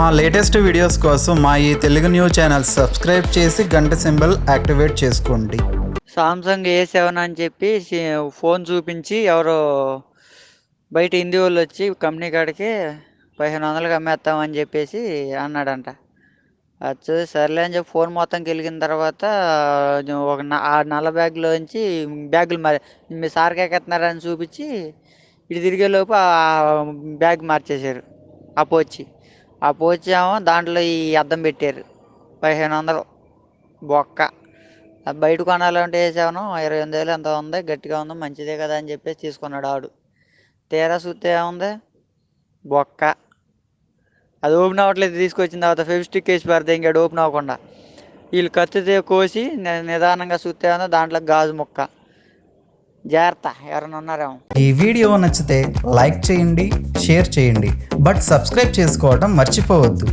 మా latest videos కోసం మా ఈ తెలుగు న్యూస్ ఛానల్ సబ్స్క్రైబ్ చేసి గంట సింబల్ యాక్టివేట్ చేసుకోండి. సామ్సంగ్ ఏ సెవెన్ అని చెప్పి ఫోన్ చూపించి ఎవరో బయట హిందీ వాళ్ళు వచ్చి కంపెనీ కాడికి పదిహేను వందలకి అమ్మేస్తామని చెప్పేసి అన్నాడంట. అది చూసి సర్లే అని చెప్పి ఫోన్ మొత్తం కెలిగిన తర్వాత ఒక ఆ నల్ల బ్యాగ్లోంచి బ్యాగులు మరి మీ సార్కి ఎక్కెత్తున్నారని చూపించి ఇటు తిరిగేలోపు ఆ బ్యాగ్ మార్చేశారు. అప్పు వచ్చి ఆ పోచేమో దాంట్లో ఈ అద్దం పెట్టారు. పదిహేను వందలు బొక్క. అది బయట కొనాలంటే వేసాను ఇరవై ఎనిమిది వేలు ఎంత ఉంది గట్టిగా ఉంది మంచిదే కదా అని చెప్పేసి తీసుకున్నాడు ఆడు. తీరా చూస్తే ఏముంది? బొక్క. అది ఓపెన్ అవ్వట్లేదు తీసుకొచ్చిన తర్వాత ఫెవిస్టిక్ వేసి పెడితే ఇంకాడు ఓపెన్ అవ్వకుండా. వీళ్ళు కత్తితే కోసి నిదానంగా చూస్తే దాంట్లో గాజు ముక్క. జాగ్రత్త ఎవరైనా ఉన్నారేమో. ఈ వీడియో నచ్చితే లైక్ చేయండి షేర్ చేయండి. బట్ సబ్స్క్రైబ్ చేసుకోవడం మర్చిపోవద్దు.